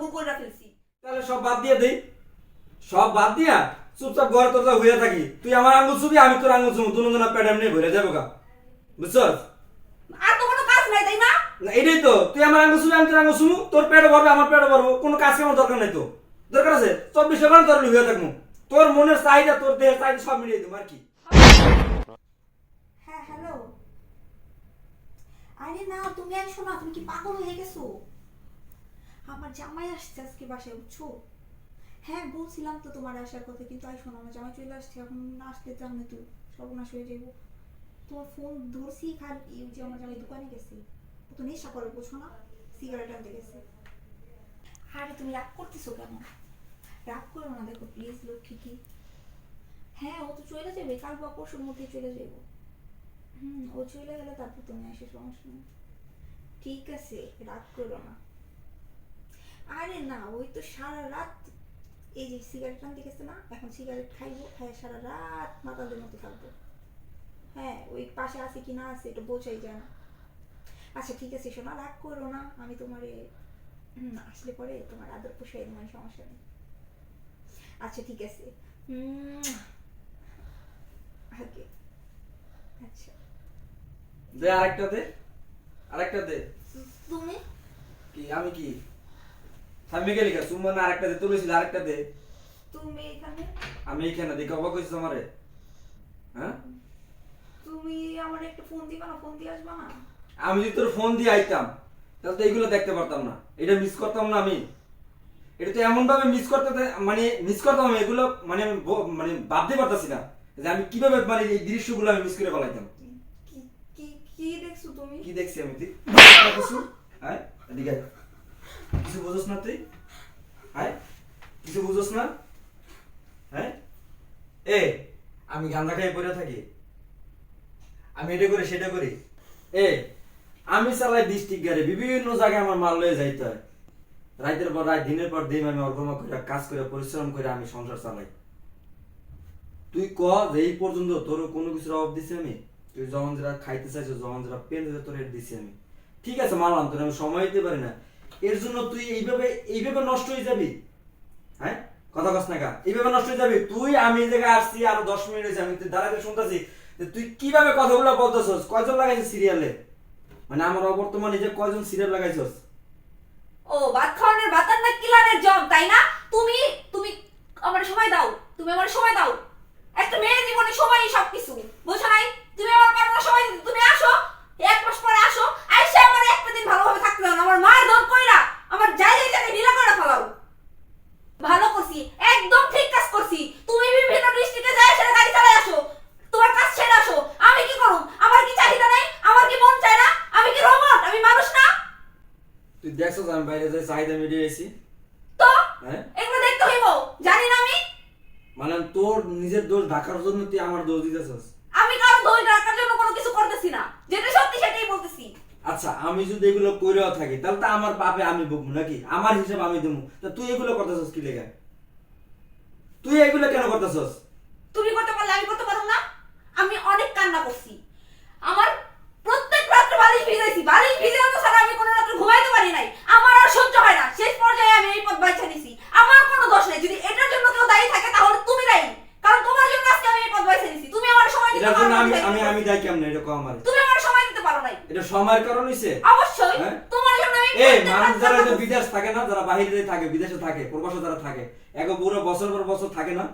ভুল করে ফেলছি তাহলে সব বাদ দিয়ে দেই। সব বাদ দিয়া চুপচাপ ঘরে তোর হইয়া থাকি। তুই আমার আঙ্গুল ছবি আমি তোর আঙ্গুল ছবি দুজন জনা প্যাডাম নিয়ে ভরে যাব গা। বুঝছস? আর তো কোনো কাজ নাই তাই না? না এটাই তো। তুই আমার আঙ্গুল ছবি আমি তোর আঙ্গুল ছবি তোর পেটও ভরবে আমার পেটও ভরবো। কোনো কাজ আমার দরকার নাই তো। দরকার আছে? চব্বিশ ঘণ্টা তোর হইয়া থাকব। তোর মনের চাহিদা তোর দেহের চাহিদা সব মিলিয়ে দেবো আর কি? হ্যাঁ হ্যালো। আরে না তুমি আর শোনা তুমি কি পাগল হয়ে গেছো? আমার জামাই আসছে আজকে বাসায় উঠছো হ্যাঁ বলছিলাম তো তোমার আসার কথা, কিন্তু আই শোনো, আমার জামাই চলে আসছে, এখন না আসলে তো আমি তো সর্বনাশ হয়ে যাব তোমার ফোন ধরছি, খালি যে আমার জামাই দোকানে গেছে, ও তো নেশা করে, বুঝছ না? সিগারেট আনতে গেছে। আরে, তুমি রাগ করতেছো কেন? রাগ করো না, দেখো প্লিজ লক্ষ্মী, কি? হ্যাঁ ও তো চলে যাবে, কাল বা পরশুর মধ্যে চলে যাব হুম, ও চলে গেলে তারপর তুমি আসে, সমস্যা নেই। ঠিক আছে, রাগ করো না। আরে না ওই তো সারা রাত এই যে সিগারেট আনতে গেছে না এখন সিগারেট খাইবো খাই সারা রাত মাতালদের মতো থাকব। হ্যাঁ ওই পাশে আছে কি না আছে এটা বোঝাই যায় না। আচ্ছা ঠিক আছে শোনা রাগ করো না আমি তোমার আসলে পরে তোমার আদর পোষাই তোমার সমস্যা নেই। আচ্ছা ঠিক আছে। ওকে আচ্ছা। দে আরেকটা দে আরেকটা দে। তুমি? কি আমি কি? থামি গেলি কা সুমন আরেকটা দে তুলেছিল আরেকটা দে। তুমি এখানে? আমি এখানে দেখে অবাক হয়েছিস আমারে। হ্যাঁ? তুমি আমার একটা ফোন দিবা না? ফোন দিয়ে আসবা না? আমি যদি তোর ফোন দিয়ে আইতাম তাহলে তো এইগুলো দেখতে পারতাম না। এটা মিস করতাম না আমি। এটা তো এমন ভাবে মিস করতে মানে মিস করতাম আমি এগুলো মানে মানে ভাবতে পারতাছি না যে আমি কীভাবে মানে এই দৃশ্যগুলো আমি মিস করে ফেলাইতাম। কি কি কি দেখছ তুমি? কি দেখছি আমি তুই? হ্যাঁ? এদিকে। কিছু বুঝোস না তুই? হ্যাঁ? কিছু বুঝোস না? হ্যাঁ? এ, আমি গান্দা খাই পড়ে থাকি। আমি এটা করি, সেটা করি। এ, আমি চালাই ডিস্ট্রিক্ট গাড়ি, বিভিন্ন জায়গায় আমার মাল লয়ে যাইতে হয়। রাতের পর রাত, দিনের পর দিন আমি অর্গমা করে কাজ করে পরিশ্রম করে আমি সংসার চালাই। তুই ক যে এই পর্যন্ত তোর কোনো কিছুর অভাব দিছি আমি? তুই যখন যেটা খাইতে চাইছো, যখন যেটা পেন তোর দিছি আমি। ঠিক আছে মানলাম তোর আমি সময় দিতে পারি না। এর জন্য তুই এইভাবে এইভাবে নষ্ট হয়ে যাবি। হ্যাঁ? কথা কস না এইভাবে নষ্ট হয়ে যাবি। তুই আমি এই জায়গায় আসছি, আরও দশ মিনিট হয়েছে, আমি তুই দাঁড়াতে শুনতেছি। যে তুই কীভাবে কথাগুলো বলতেছস? কয়জন লাগাইছিস সিরিয়ালে মানে আমার অবর্তমানে যে কয়জন সিরিয়াল লাগাইছস? ও, ভাত খাওয়ানোর ভাতার না কিলানের জম তাই না? তুমি তুমি আমার সময় দাও, তুমি আমার সময় দাও। একটা মেয়ের জীবনে সময়ই সবকিছু, বুঝো নাই? তুমি আমার পারো সময় তুমি আসো এক মাস পরে আসো আইসা আমার একটা দিন ভালোভাবে থাকতে দাও না। আমার মায়ের দর কইরা আমার যাই যাই জায়গায় ঢিলা করে ফেলাও ভালো করছি একদম ঠিক কাজ করছি তুমি বিভিন্ন দৃষ্টিতে যাই সেটা গাড়ি চালাই আসো তোমার কাজ ছেড়ে আসো আমি কি করুম আমার কি চাহিদা নাই আমার কি মন চায় না আমি কি রোবট আমি মানুষ না তুই দেখছস আমি বাইরে যাই চাহিদা মিটিয়ে এসেছি তো? হ্যাঁ? এগুলো দেখতে হইব? জানি না আমি। মানে তোর নিজের দোষ ঢাকার জন্য তুই আমার দোষ দিতেছস। আমি কারও দই রাখার জন্য কোনো কিছু করতেছি না। যেটা সত্যি সেটাই বলতেছি। আচ্ছা আমি যদি এগুলো করেও থাকি তাহলে তো আমার পাপে আমি ভুগবো নাকি? আমার হিসাব আমি দেবো। তা তুই এগুলো করতেছস কি লেগে? তুই এগুলো কেন করতেছস? তুমি করতে পারলে আমি করতে পারব না। আমি অনেক কান্না করছি। আমার রাত্রে বালিশ ভিজাইছি বালিশ ভিজানো ছাড়া আমি কোনো রাত্রে ঘুমাইতে পারি নাই। আমার আর সহ্য হয় না। শেষ পর্যায়ে আমি এই পথ বাইছা নিছি আমার কোনো দোষ নেই। যদি এটার জন্য কেউ দায়ী থাকে তাহলে তুমি দায়ী। কারণ তোমার জন্য আজকে আমি এই পথ বাইছা নিছি তুমি আমার সময় দিতে পারো না, আমি আমি আমি দায়ী দায় এটা কম আমার। তুমি আমার সময় দিতে পারো নাই। এটা সময়ের কারণ হইছে। অবশ্যই। হ্যাঁ? তোমার জন্য আমি এই মানুষ যারা যে বিদেশ থাকে না যারা বাহিরে থাকে বিদেশে থাকে প্রবাসে যারা থাকে এক পুরো বছর পর বছর থাকে না।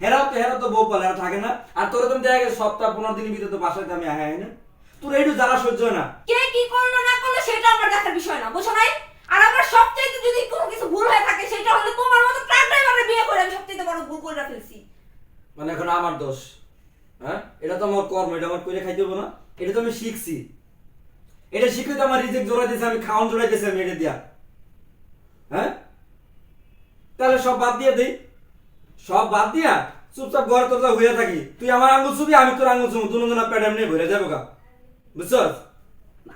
হেরাও তো হেরাও তো বউ পালে থাকে না। আর তোর তুমি দেখা গেছে সপ্তাহ পনেরো দিনের ভিতরে তো বাসাতে আমি হ্যাঁ না। তোর এইটু যারা সহ্য হয় না। কে কি করল না করল সেটা আমার দেখার বিষয় না বুঝো নাই? আর আমার সবচাইতে যদি কোনো কিছু ভুল হয়ে থাকে সেটা হলো তোমার মতো ট্রাক ড্রাইভারের বিয়ে করে আমি সবচাইতে বড় ভুল করে ফেলছি। মানে এখন আমার দোষ হ্যাঁ? এটা তো আমার কর্ম এটা আমার করে খাইতে হব না। এটা তো আমি শিখছি। এটা শিখে তো আমার রিজেক্ট জোড়া দিয়েছে আমি খাওয়ান জোড়াই দিয়েছি আমি এটা দিয়া। হ্যাঁ? তাহলে সব বাদ দিয়ে দেই সব বাদ দিয়া চুপচাপ ঘরে তোর যা হইয়া থাকি তুই আমার আঙ্গুল ছবি আমি তোর আঙ্গুল ছবি দুজন প্যাডাম নিয়ে ভরে যাব গা। বুঝছস?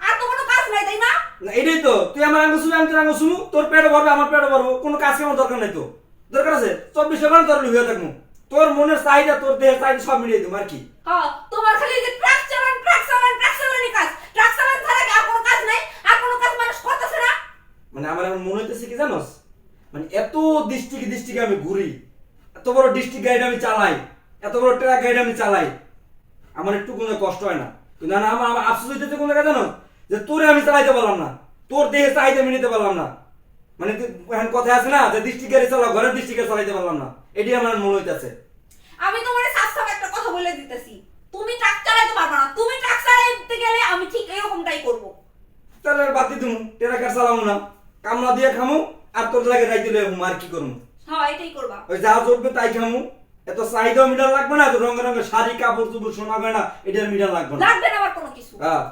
আর তো কোনো কাজ নাই তাই না? না এটাই তো। তুই আমার আঙ্গুল শুনবি আমি তোর আঙ্গুল শুনু তোর পেট ভরবে আমার পেট ভরবো। কোনো কাজ আমার দরকার নাই তো। দরকার আছে? চব্বিশ ঘণ্টা তোর লুকিয়ে থাকব। তোর মনের চাহিদা তোর দেহের চাহিদা সব মিলিয়ে দেবো আর কি? তোমার খালি ট্রাক চালান ট্রাক চালান ট্রাক কাজ। ট্রাক চালান ছাড়া আর কোনো কাজ নাই? আর কোনো কাজ মানুষ করতেছে না? মানে আমার এমন মনে হইতেছে কি জানোস? মানে এত ডিস্ট্রিক্ট ডিস্ট্রিক্টে আমি ঘুরি এত বড় ডিস্ট্রিক্ট গাইড আমি চালাই এত বড় ট্রাক গাইড আমি চালাই আমার একটু কোনো কষ্ট হয় না। কিন্তু না আমার আফসোস হইতেছে কোন জায়গায় জানো? যে তোরে আমি চালাইতে পারলাম না। তোর দেহে চাহিদা আমি পারলাম না। মানে এখন কথা আছে না যে ডিস্ট্রিক্ট গাড়ি চালাও ঘরের ডিস্ট্রিক্টে চালাইতে পারলাম না। এটি আমার মনে হইতেছে। আমি তোমার সাফ একটা কথা বলে দিতেছি। তুমি ট্রাক চালাইতে পারবে না। তুমি ট্রাক চালাইতে গেলে আমি ঠিক এরকমটাই করব। তাহলে আর বাদ দিতুম টেরাকার চালামু না? কামলা দিয়ে খামু আর তোর লাগে রাইতে লয়ে আর কি করব হ্যাঁ এটাই করবা। ওই যা চলবে তাই খামু। এত চাহিদাও মিটার লাগবে না এত রঙে রঙে শাড়ি কাপড় চুপড় সোনা গয়না এটার মিটার লাগবে না। লাগবে না আমার কোনো কিছু। হ্যাঁ।